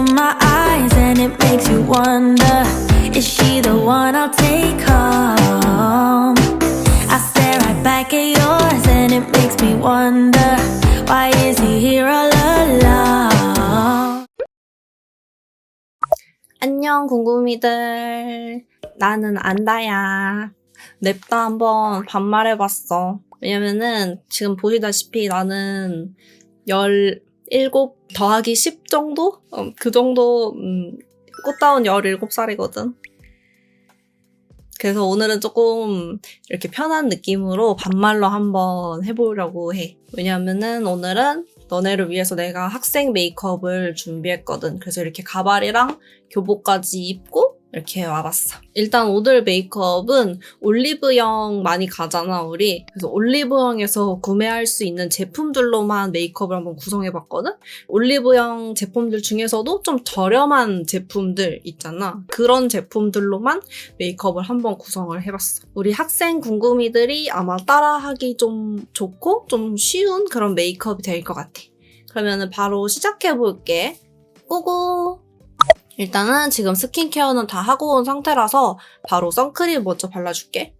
into my eyes and it makes you wonder Is she the one I'll take home? I stare right back at yours and it makes me wonder Why is he here all alone? 안녕 궁금이들 나는 안다야 냅다 한번 반말해봤어 왜냐면은 지금 보시다시피 나는 17 더하기 10 정도? 어, 그 정도 음, 꽃다운 17살이거든. 그래서 오늘은 조금 이렇게 편한 느낌으로 반말로 한번 해보려고 해. 왜냐면은 오늘은 너네를 위해서 내가 학생 메이크업을 준비했거든. 그래서 이렇게 가발이랑 교복까지 입고 이렇게 와봤어. 일단 오늘 메이크업은 올리브영 많이 가잖아, 우리. 그래서 올리브영에서 구매할 수 있는 제품들로만 메이크업을 한번 구성해봤거든? 올리브영 제품들 중에서도 좀 저렴한 제품들 있잖아. 그런 제품들로만 메이크업을 한번 구성을 해봤어. 우리 학생 궁금이들이 아마 따라하기 좀 좋고 좀 쉬운 그런 메이크업이 될 것 같아. 그러면은 바로 시작해볼게. 고고! 일단은 지금 스킨케어는 다 하고 온 상태라서 바로 선크림 먼저 발라줄게.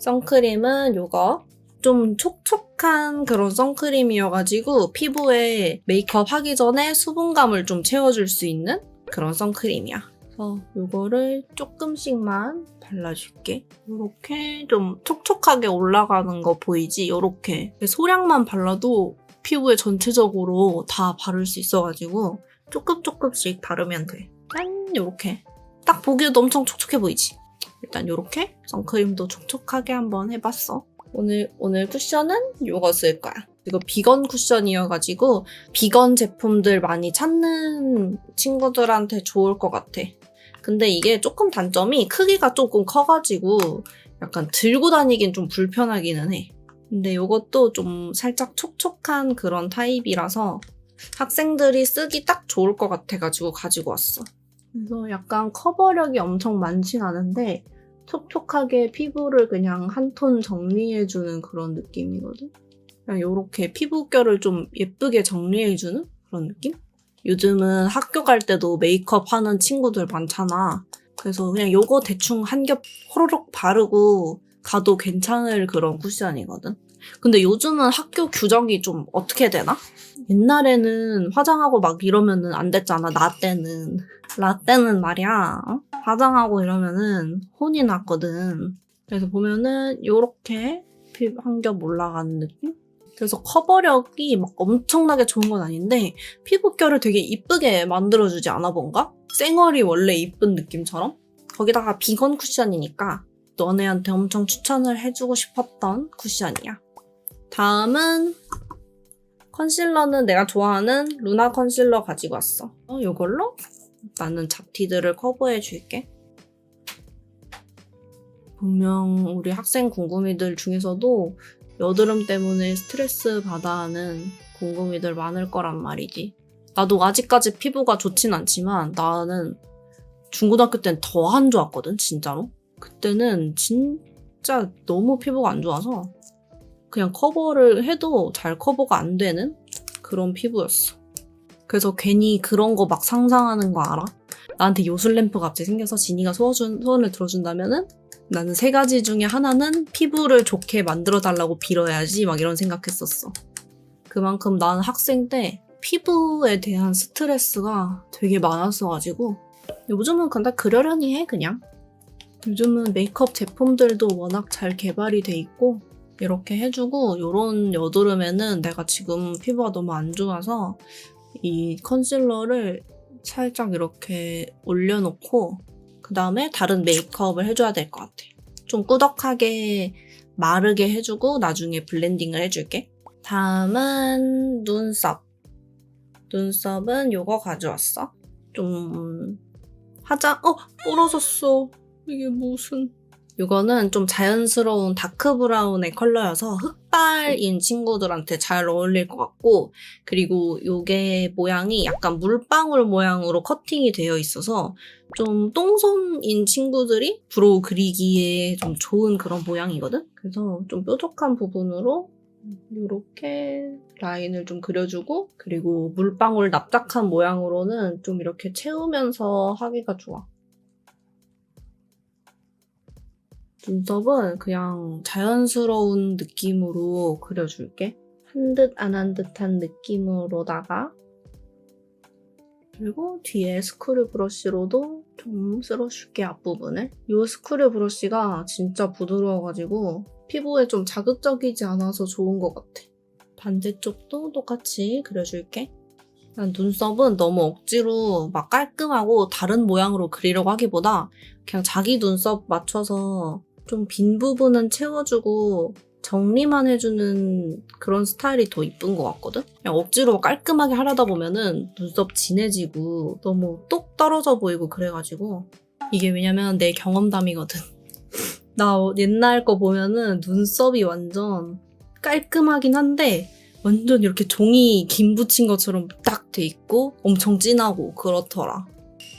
선크림은 요거 좀 촉촉한 그런 선크림이어가지고 피부에 메이크업 하기 전에 수분감을 좀 채워줄 수 있는 그런 선크림이야. 그래서 요거를 조금씩만 발라줄게. 요렇게 좀 촉촉하게 올라가는 거 보이지? 요렇게. 소량만 발라도 피부에 전체적으로 다 바를 수 있어가지고 조금 조금씩 바르면 돼. 짠 요렇게. 딱 보기에도 엄청 촉촉해 보이지? 일단 요렇게 선크림도 촉촉하게 한번 해봤어. 오늘 오늘 쿠션은 요거 쓸 거야. 이거 비건 쿠션이어가지고 비건 제품들 많이 찾는 친구들한테 좋을 것 같아. 근데 이게 조금 단점이 크기가 조금 커가지고 약간 들고 다니긴 좀 불편하기는 해. 근데 이것도 좀 살짝 촉촉한 그런 타입이라서 학생들이 쓰기 딱 좋을 것 같아가지고 가지고 왔어. 그래서 약간 커버력이 엄청 많진 않은데 촉촉하게 피부를 그냥 한 톤 정리해주는 그런 느낌이거든. 그냥 이렇게 피부결을 좀 예쁘게 정리해주는 그런 느낌? 요즘은 학교 갈 때도 메이크업 하는 친구들 많잖아. 그래서 그냥 요거 대충 한 겹 호로록 바르고 가도 괜찮을 그런 쿠션이거든. 근데 요즘은 학교 규정이 좀 어떻게 되나? 옛날에는 화장하고 막 이러면은 안 됐잖아, 나 때는. 나 때는 말이야, 어? 화장하고 이러면은 혼이 났거든. 그래서 보면은 요렇게 한 겹 올라가는 느낌? 그래서 커버력이 막 엄청나게 좋은 건 아닌데 피부결을 되게 이쁘게 만들어주지 않아 뭔가? 쌩얼이 원래 이쁜 느낌처럼? 거기다가 비건 쿠션이니까 너네한테 엄청 추천을 해주고 싶었던 쿠션이야. 다음은 컨실러는 내가 좋아하는 루나 컨실러 가지고 왔어. 어, 이걸로 나는 잡티들을 커버해 줄게. 분명 우리 학생 궁금이들 중에서도 여드름 때문에 스트레스 받아 하는 궁금이들 많을 거란 말이지. 나도 아직까지 피부가 좋진 않지만 나는 중고등학교 때는 더 안 좋았거든, 진짜로. 그때는 진짜 너무 피부가 안 좋아서 그냥 커버를 해도 잘 커버가 안 되는 그런 피부였어. 그래서 괜히 그런 거 막 상상하는 거 알아? 나한테 요술램프가 갑자기 생겨서 지니가 소원, 소원을 들어준다면은 나는 세 가지 중에 하나는 피부를 좋게 만들어 달라고 빌어야지 막 이런 생각했었어. 그만큼 나는 학생 때 피부에 대한 스트레스가 되게 많았어가지고 요즘은 근데 그러려니 해 그냥. 요즘은 메이크업 제품들도 워낙 잘 개발이 돼 있고 이렇게 해주고 이런 여드름에는 내가 지금 피부가 너무 안 좋아서 이 컨실러를 살짝 이렇게 올려놓고 그 다음에 다른 메이크업을 해줘야 될 것 같아. 좀 꾸덕하게 마르게 해주고 나중에 블렌딩을 해줄게. 다음은 눈썹. 눈썹은 이거 가져왔어. 좀 화장 어 부러졌어. 이게 무슨 이거는 좀 자연스러운 다크 브라운의 컬러여서 흑발인 친구들한테 잘 어울릴 것 같고 그리고 이게 모양이 약간 물방울 모양으로 커팅이 되어 있어서 좀 똥손인 친구들이 브로우 그리기에 좀 좋은 그런 모양이거든? 그래서 좀 뾰족한 부분으로 이렇게 라인을 좀 그려주고 그리고 물방울 납작한 모양으로는 좀 이렇게 채우면서 하기가 좋아. 눈썹은 그냥 자연스러운 느낌으로 그려줄게. 한 듯 안 한 듯한 느낌으로다가 그리고 뒤에 스크류 브러쉬로도 좀 쓸어줄게 앞부분을. 이 스크류 브러쉬가 진짜 부드러워가지고 피부에 좀 자극적이지 않아서 좋은 것 같아. 반대쪽도 똑같이 그려줄게. 난 눈썹은 너무 억지로 막 깔끔하고 다른 모양으로 그리려고 하기보다 그냥 자기 눈썹 맞춰서 좀 빈 부분은 채워주고 정리만 해주는 그런 스타일이 더 이쁜 것 같거든? 그냥 억지로 깔끔하게 하려다 보면은 눈썹 진해지고 너무 똑 떨어져 보이고 그래가지고 이게 왜냐면 내 경험담이거든. 나 옛날 거 보면은 눈썹이 완전 깔끔하긴 한데 완전 이렇게 종이 김 붙인 것처럼 딱 돼 있고 엄청 진하고 그렇더라.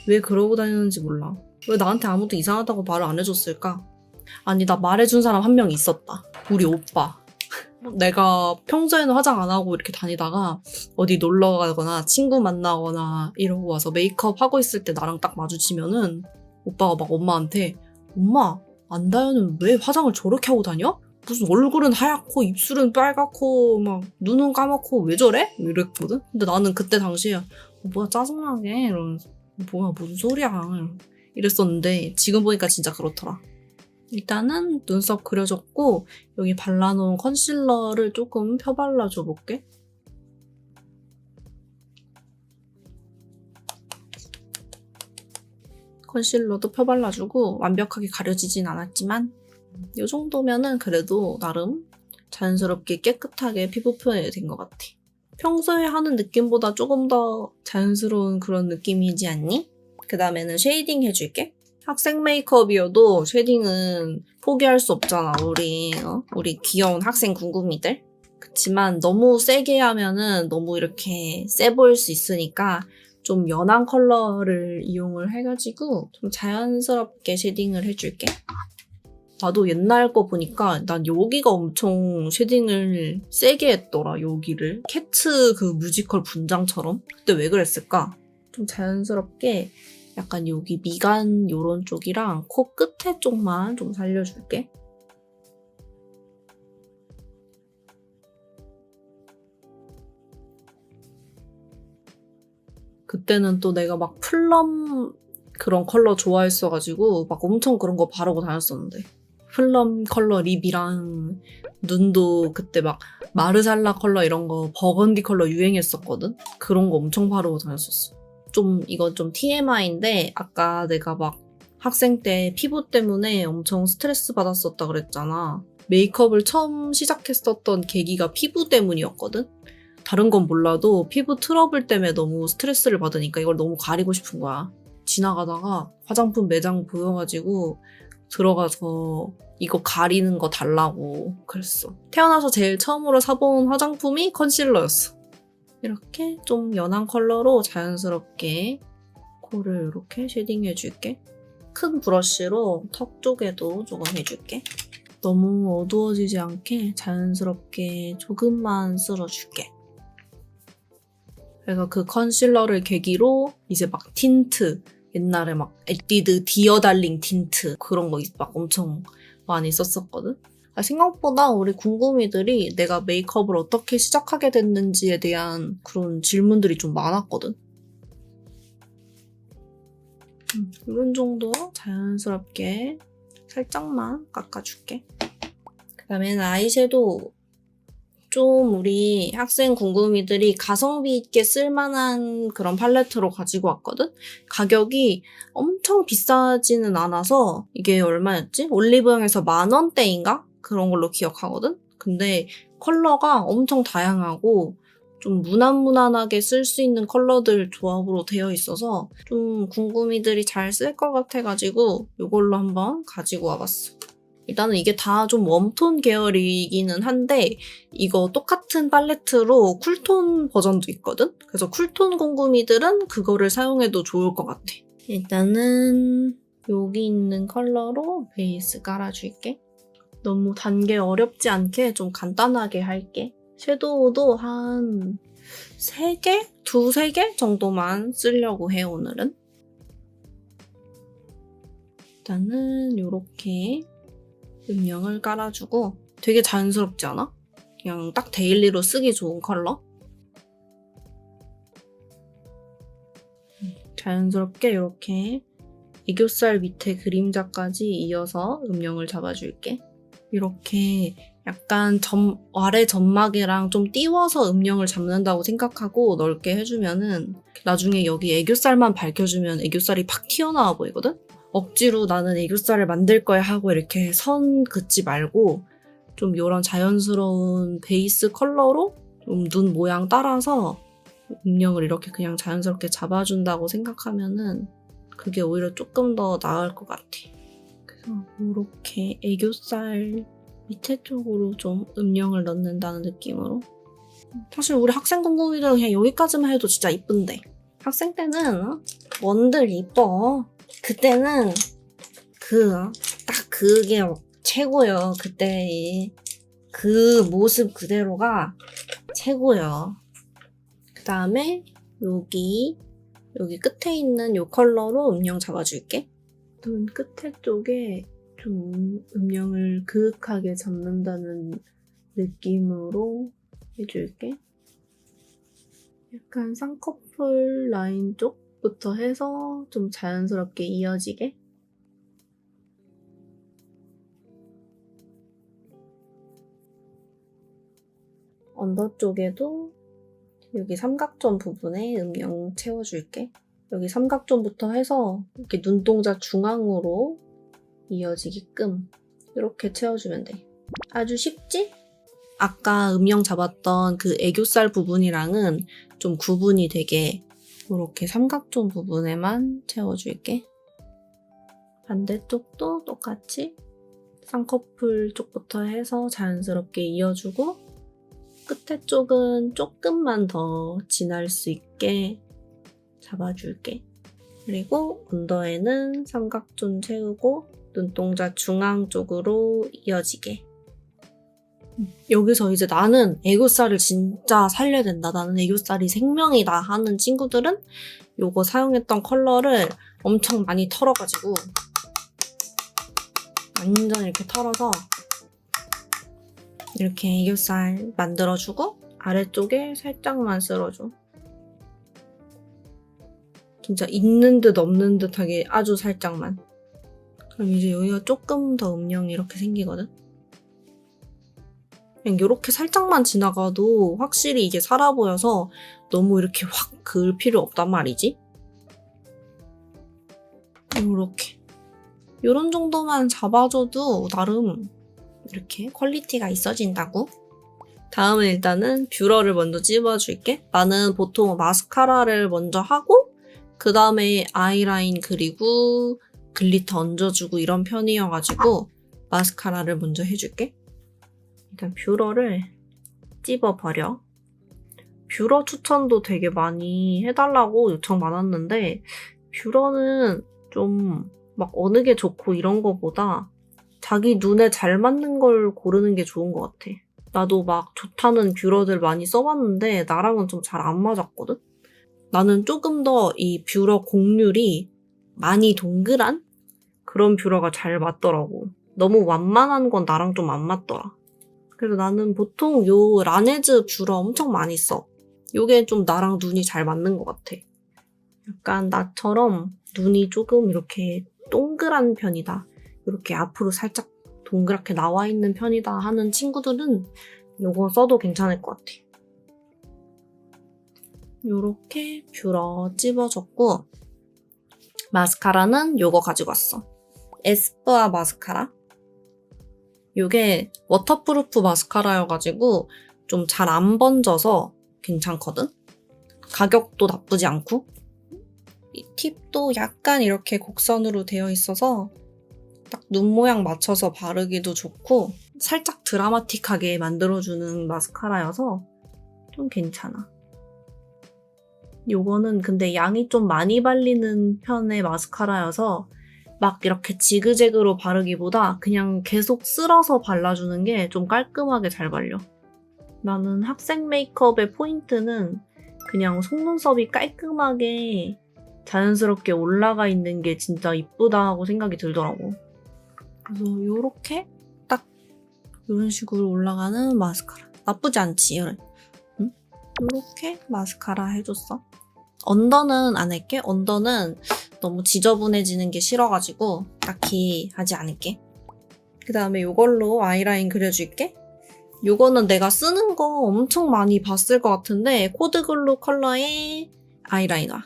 왜 그러고 다니는지 몰라. 왜 나한테 아무도 이상하다고 말을 안 해줬을까? 아니 나 말해준 사람 한 명 있었다. 우리 오빠. 내가 평소에는 화장 안 하고 이렇게 다니다가 어디 놀러 가거나 친구 만나거나 이러고 와서 메이크업 하고 있을 때 나랑 딱 마주치면은 오빠가 막 엄마한테 엄마 안다현은 왜 화장을 저렇게 하고 다녀? 무슨 얼굴은 하얗고 입술은 빨갛고 막 눈은 까맣고 왜 저래? 이랬거든. 근데 나는 그때 당시에 어, 뭐야 짜증나게 이러면서 뭐야 무슨 소리야 이랬었는데 지금 보니까 진짜 그렇더라. 일단은 눈썹 그려줬고 여기 발라놓은 컨실러를 조금 펴발라줘 볼게. 컨실러도 펴발라주고 완벽하게 가려지진 않았지만 이 정도면은 그래도 나름 자연스럽게 깨끗하게 피부 표현이 된 것 같아. 평소에 하는 느낌보다 조금 더 자연스러운 그런 느낌이지 않니? 그 다음에는 쉐이딩 해줄게. 학생 메이크업이어도 쉐딩은 포기할 수 없잖아, 우리, 어? 우리 귀여운 학생 궁금이들. 그치만 너무 세게 하면은 너무 이렇게 세 보일 수 있으니까 좀 연한 컬러를 이용을 해가지고 좀 자연스럽게 쉐딩을 해줄게. 나도 옛날 거 보니까 난 여기가 엄청 쉐딩을 세게 했더라, 여기를. 캐츠 그 뮤지컬 분장처럼. 그때 왜 그랬을까? 좀 자연스럽게 약간 여기 미간 요런 쪽이랑 코 끝에 쪽만 좀 살려줄게. 그때는 또 내가 막 플럼 그런 컬러 좋아했어가지고 막 엄청 그런 거 바르고 다녔었는데. 플럼 컬러 립이랑 눈도 그때 막 마르살라 컬러 이런 거 버건디 컬러 유행했었거든? 그런 거 엄청 바르고 다녔었어 좀 이건 좀 TMI인데 아까 내가 막 학생 때 피부 때문에 엄청 스트레스 받았었다 그랬잖아 메이크업을 처음 시작했었던 계기가 피부 때문이었거든 다른 건 몰라도 피부 트러블 때문에 너무 스트레스를 받으니까 이걸 너무 가리고 싶은 거야. 지나가다가 화장품 매장 보여가지고 들어가서 이거 가리는 거 달라고 그랬어. 태어나서 제일 처음으로 사본 화장품이 컨실러였어. 이렇게 좀 연한 컬러로 자연스럽게 코를 이렇게 쉐딩 해줄게. 큰 브러쉬로 턱 쪽에도 조금 해줄게. 너무 어두워지지 않게 자연스럽게 조금만 쓸어줄게. 그래서 그 컨실러를 계기로 이제 막 틴트 옛날에 막 에뛰드 디어 달링 틴트 그런 거 막 엄청 많이 썼었거든. 아, 생각보다 우리 궁금이들이 내가 메이크업을 어떻게 시작하게 됐는지에 대한 그런 질문들이 좀 많았거든. 음, 이런 정도 자연스럽게 살짝만 깎아줄게. 그 다음에는 아이섀도우 좀 우리 학생 궁금이들이 가성비 있게 쓸만한 그런 팔레트로 가지고 왔거든? 가격이 엄청 비싸지는 않아서 이게 얼마였지? 올리브영에서 만 원대인가? 그런 걸로 기억하거든? 근데 컬러가 엄청 다양하고 좀 무난무난하게 쓸 수 있는 컬러들 조합으로 되어 있어서 좀 궁금이들이 잘 쓸 것 같아가지고 이걸로 한번 가지고 와봤어. 일단은 이게 다 좀 웜톤 계열이기는 한데 이거 똑같은 팔레트로 쿨톤 버전도 있거든? 그래서 쿨톤 궁금이들은 그거를 사용해도 좋을 것 같아. 일단은 여기 있는 컬러로 베이스 깔아줄게. 너무 단계 어렵지 않게 좀 간단하게 할게. 섀도우도 한 3개? 두세 개 정도만 쓰려고 해, 오늘은. 일단은 이렇게 음영을 깔아주고 되게 자연스럽지 않아? 그냥 딱 데일리로 쓰기 좋은 컬러? 음, 자연스럽게 이렇게 애교살 밑에 그림자까지 이어서 음영을 잡아줄게. 이렇게 약간 점, 아래 점막이랑 좀 띄워서 음영을 잡는다고 생각하고 넓게 해주면은 나중에 여기 애교살만 밝혀주면 애교살이 팍 튀어나와 보이거든? 억지로 나는 애교살을 만들 거야 하고 이렇게 선 긋지 말고 좀 이런 자연스러운 베이스 컬러로 좀 눈 모양 따라서 음영을 이렇게 그냥 자연스럽게 잡아준다고 생각하면은 그게 오히려 조금 더 나을 것 같아. 그래서 이렇게 애교살 밑에 쪽으로 좀 음영을 넣는다는 느낌으로. 사실 우리 학생 공공이들은 그냥 여기까지만 해도 진짜 이쁜데. 학생 때는 뭔들 이뻐. 그때는 그, 딱 그게 최고요. 그때 그 모습 그대로가 최고요. 그 다음에 여기, 여기 끝에 있는 이 컬러로 음영 잡아줄게. 눈 끝에 쪽에 좀 음영을 그윽하게 잡는다는 느낌으로 해줄게. 약간 쌍꺼풀 라인 쪽부터 해서 좀 자연스럽게 이어지게. 언더 쪽에도 여기 삼각존 부분에 음영 채워줄게. 여기 삼각존부터 해서 이렇게 눈동자 중앙으로 이어지게끔 이렇게 채워주면 돼. 아주 쉽지? 아까 음영 잡았던 그 애교살 부분이랑은 좀 구분이 되게 이렇게 삼각존 부분에만 채워줄게. 반대쪽도 똑같이 쌍꺼풀 쪽부터 해서 자연스럽게 이어주고 끝에 쪽은 조금만 더 진할 수 있게 잡아줄게. 그리고 언더에는 삼각존 채우고 눈동자 중앙 쪽으로 이어지게. 여기서 이제 나는 애교살을 진짜 살려야 된다. 나는 애교살이 생명이다 하는 친구들은 요거 사용했던 컬러를 엄청 많이 털어가지고 완전 이렇게 털어서 이렇게 애교살 만들어주고 아래쪽에 살짝만 쓸어줘. 진짜 있는 듯 없는 듯하게 아주 살짝만. 그럼 이제 여기가 조금 더 음영이 이렇게 생기거든? 그냥 이렇게 살짝만 지나가도 확실히 이게 살아 보여서 너무 이렇게 확 그을 필요 없단 말이지? 이렇게. 이런 정도만 잡아줘도 나름 이렇게 퀄리티가 있어진다고. 다음은 일단은 뷰러를 먼저 찝어줄게. 나는 보통 마스카라를 먼저 하고 그 다음에 아이라인 그리고 글리터 얹어주고 이런 편이어가지고 마스카라를 먼저 해줄게. 일단 뷰러를 찝어버려. 뷰러 추천도 되게 많이 해달라고 요청 많았는데 뷰러는 좀 막 어느 게 좋고 이런 거보다 자기 눈에 잘 맞는 걸 고르는 게 좋은 것 같아. 나도 막 좋다는 뷰러들 많이 써봤는데 나랑은 좀 잘 안 맞았거든? 나는 조금 더 이 뷰러 곡률이 많이 동그란 그런 뷰러가 잘 맞더라고. 너무 완만한 건 나랑 좀 안 맞더라. 그래서 나는 보통 요 라네즈 뷰러 엄청 많이 써. 요게 좀 나랑 눈이 잘 맞는 것 같아. 약간 나처럼 눈이 조금 이렇게 동그란 편이다. 이렇게 앞으로 살짝 동그랗게 나와 있는 편이다 하는 친구들은 요거 써도 괜찮을 것 같아. 요렇게 뷰러 찝어줬고 마스카라는 요거 가지고 왔어. 에스쁘아 마스카라. 요게 워터프루프 마스카라여가지고 좀 잘 안 번져서 괜찮거든? 가격도 나쁘지 않고 이 팁도 약간 이렇게 곡선으로 되어 있어서 딱 눈 모양 맞춰서 바르기도 좋고 살짝 드라마틱하게 만들어주는 마스카라여서 좀 괜찮아. 요거는 근데 양이 좀 많이 발리는 편의 마스카라여서 막 이렇게 지그재그로 바르기보다 그냥 계속 쓸어서 발라주는 게 좀 깔끔하게 잘 발려. 나는 학생 메이크업의 포인트는 그냥 속눈썹이 깔끔하게 자연스럽게 올라가 있는 게 진짜 이쁘다 하고 생각이 들더라고. 그래서 요렇게 딱 이런 식으로 올라가는 마스카라. 나쁘지 않지, 이런. 응? 요렇게 마스카라 해줬어. 언더는 안 할게. 언더는 너무 지저분해지는 게 싫어가지고 딱히 하지 않을게. 그 다음에 요걸로 아이라인 그려줄게. 요거는 내가 쓰는 거 엄청 많이 봤을 것 같은데 코드글루 컬러의 아이라이너.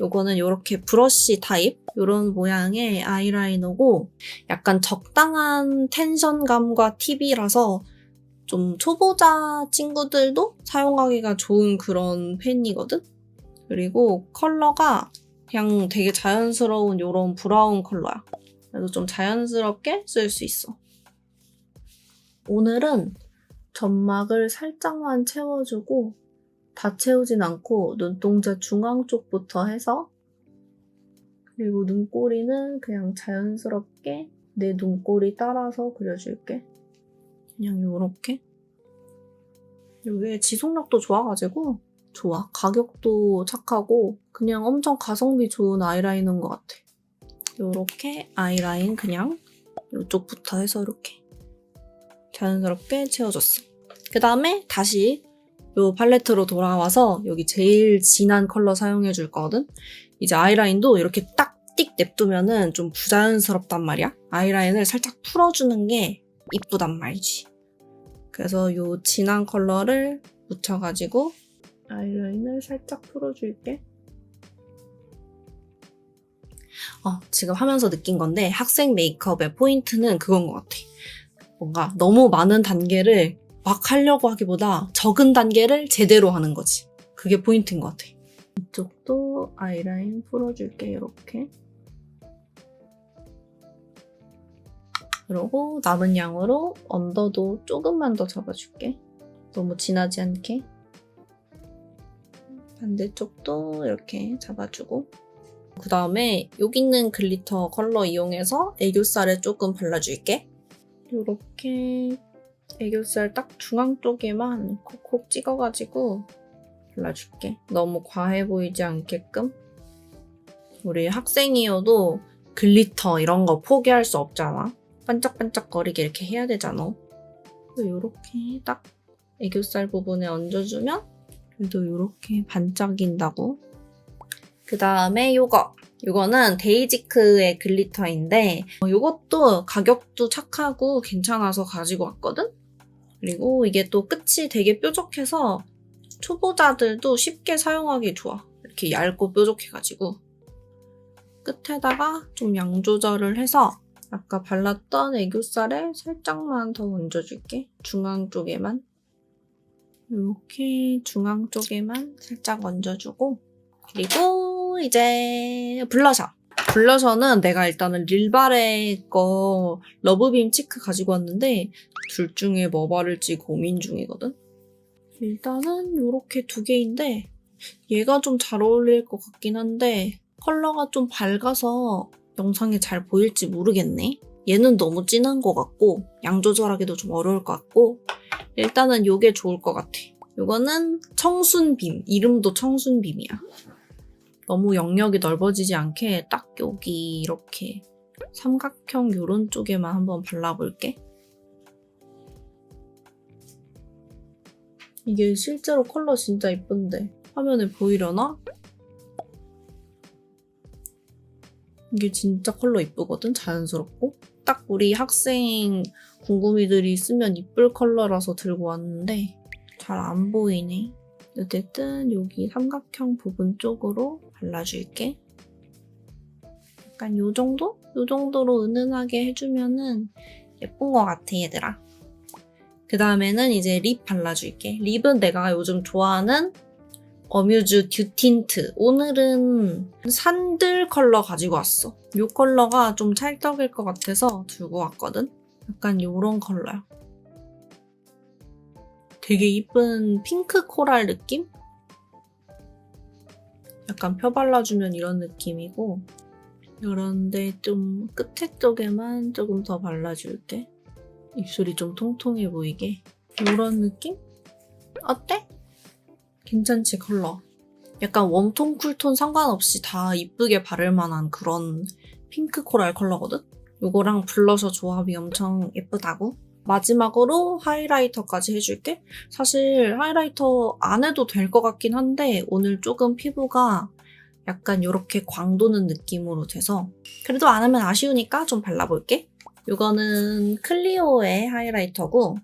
요거는 요렇게 브러쉬 타입 요런 모양의 아이라이너고 약간 적당한 텐션감과 팁이라서 좀 초보자 친구들도 사용하기가 좋은 그런 펜이거든? 그리고 컬러가 그냥 되게 자연스러운 요런 브라운 컬러야. 그래서 좀 자연스럽게 쓸 수 있어. 오늘은 점막을 살짝만 채워주고 다 채우진 않고 눈동자 중앙 쪽부터 해서 그리고 눈꼬리는 그냥 자연스럽게 내 눈꼬리 따라서 그려줄게. 그냥 요렇게. 이게 지속력도 좋아가지고 좋아. 가격도 착하고 그냥 엄청 가성비 좋은 아이라이너인 것 같아. 요렇게 아이라인 그냥 이쪽부터 해서 이렇게 자연스럽게 채워줬어. 그 다음에 다시 요 팔레트로 돌아와서 여기 제일 진한 컬러 사용해 줄 거거든? 이제 아이라인도 이렇게 딱 띡 냅두면은 좀 부자연스럽단 말이야. 아이라인을 살짝 풀어주는 게 이쁘단 말이지. 그래서 요 진한 컬러를 묻혀가지고 아이라인을 살짝 풀어줄게. 어, 지금 하면서 느낀 건데 학생 메이크업의 포인트는 그건 것 같아. 뭔가 너무 많은 단계를 막 하려고 하기보다 적은 단계를 제대로 하는 거지. 그게 포인트인 것 같아. 이쪽도 아이라인 풀어줄게, 이렇게. 그리고 남은 양으로 언더도 조금만 더 잡아줄게. 너무 진하지 않게. 반대쪽도 이렇게 잡아주고. 그 다음에 여기 있는 글리터 컬러 이용해서 애교살에 조금 발라줄게. 이렇게 애교살 딱 중앙 쪽에만 콕콕 찍어가지고 발라줄게. 너무 과해 보이지 않게끔. 우리 학생이어도 글리터 이런 거 포기할 수 없잖아. 반짝반짝거리게 이렇게 해야 되잖아. 이렇게 딱 애교살 부분에 얹어주면 그래도 이렇게 반짝인다고. 그 다음에 요거. 요거는 데이지크의 글리터인데 어, 요것도 가격도 착하고 괜찮아서 가지고 왔거든? 그리고 이게 또 끝이 되게 뾰족해서 초보자들도 쉽게 사용하기 좋아. 이렇게 얇고 뾰족해가지고 끝에다가 좀 양 조절을 해서 아까 발랐던 애교살에 살짝만 더 얹어줄게. 중앙 쪽에만. 이렇게 중앙 쪽에만 살짝 얹어주고 그리고 이제 블러셔. 블러셔는 내가 일단은 릴바레 거 러브빔 치크 가지고 왔는데 둘 중에 뭐 바를지 고민 중이거든. 일단은 이렇게 두 개인데 얘가 좀 잘 어울릴 것 같긴 한데 컬러가 좀 밝아서 영상에 잘 보일지 모르겠네. 얘는 너무 진한 것 같고 양 조절하기도 좀 어려울 것 같고 일단은 요게 좋을 것 같아. 요거는 청순빔. 이름도 청순빔이야. 너무 영역이 넓어지지 않게 딱 여기 이렇게 삼각형 요런 쪽에만 한번 발라볼게. 이게 실제로 컬러 진짜 이쁜데 화면에 보이려나? 이게 진짜 컬러 이쁘거든? 자연스럽고. 딱 우리 학생 궁금이들이 쓰면 이쁠 컬러라서 들고 왔는데 잘 안 보이네. 어쨌든 여기 삼각형 부분 쪽으로 발라줄게. 약간 요 정도? 요 정도로 은은하게 해주면은 예쁜 것 같아, 얘들아. 그 다음에는 이제 립 발라줄게. 립은 내가 요즘 좋아하는 어뮤즈 듀틴트. 오늘은 산들 컬러 가지고 왔어. 이 컬러가 좀 찰떡일 것 같아서 들고 왔거든? 약간 요런 컬러야. 되게 이쁜 핑크 코랄 느낌? 약간 펴 발라주면 이런 느낌이고 이런데 좀 끝에 쪽에만 조금 더 발라줄게. 입술이 좀 통통해 보이게. 이런 느낌? 어때? 괜찮지 컬러. 약간 웜톤, 쿨톤 상관없이 다 이쁘게 바를 만한 그런 핑크 코랄 컬러거든? 요거랑 블러셔 조합이 엄청 예쁘다고? 마지막으로 하이라이터까지 해줄게. 사실 하이라이터 안 해도 될 것 같긴 한데 오늘 조금 피부가 약간 이렇게 광도는 느낌으로 돼서 그래도 안 하면 아쉬우니까 좀 발라볼게. 이거는 클리오의 하이라이터고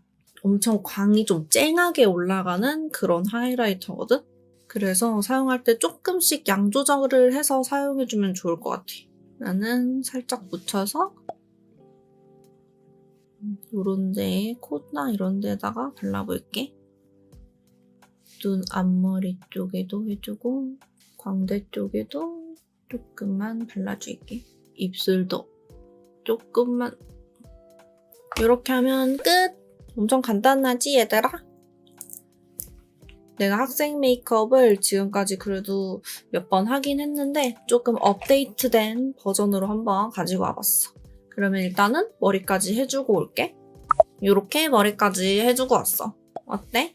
엄청 광이 좀 쨍하게 올라가는 그런 하이라이터거든? 그래서 사용할 때 조금씩 양 조절을 해서 사용해주면 좋을 것 같아. 나는 살짝 묻혀서 요런 데에 코나 이런 데다가 발라볼게. 눈 앞머리 쪽에도 해주고 광대 쪽에도 조금만 발라줄게. 입술도 조금만 이렇게 하면 끝! 엄청 간단하지 얘들아? 내가 학생 메이크업을 지금까지 그래도 몇 번 하긴 했는데 조금 업데이트된 버전으로 한번 가지고 와봤어. 그러면 일단은 머리까지 해주고 올게. 이렇게 머리까지 해주고 왔어. 어때?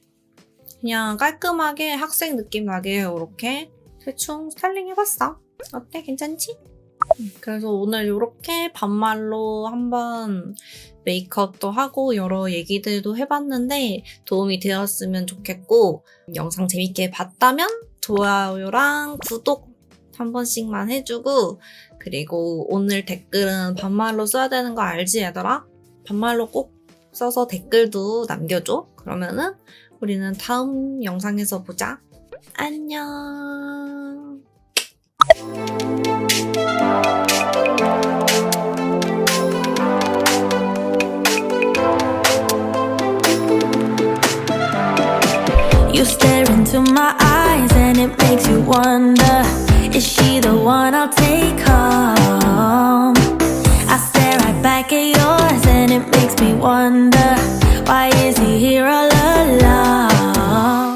그냥 깔끔하게 학생 느낌 나게 이렇게 대충 스타일링 해봤어. 어때? 괜찮지? 음, 그래서 오늘 이렇게 반말로 한번 메이크업도 하고 여러 얘기들도 해봤는데 도움이 되었으면 좋겠고 영상 재밌게 봤다면 좋아요랑 구독 한 번씩만 해주고 그리고 오늘 댓글은 반말로 써야 되는 거 알지 얘들아? 반말로 꼭 써서 댓글도 남겨줘. 그러면은 우리는 다음 영상에서 보자. 안녕. Into my eyes and it makes you wonder Is she the one I'll take home? I stare right back at yours and it makes me wonder Why is he here all alone?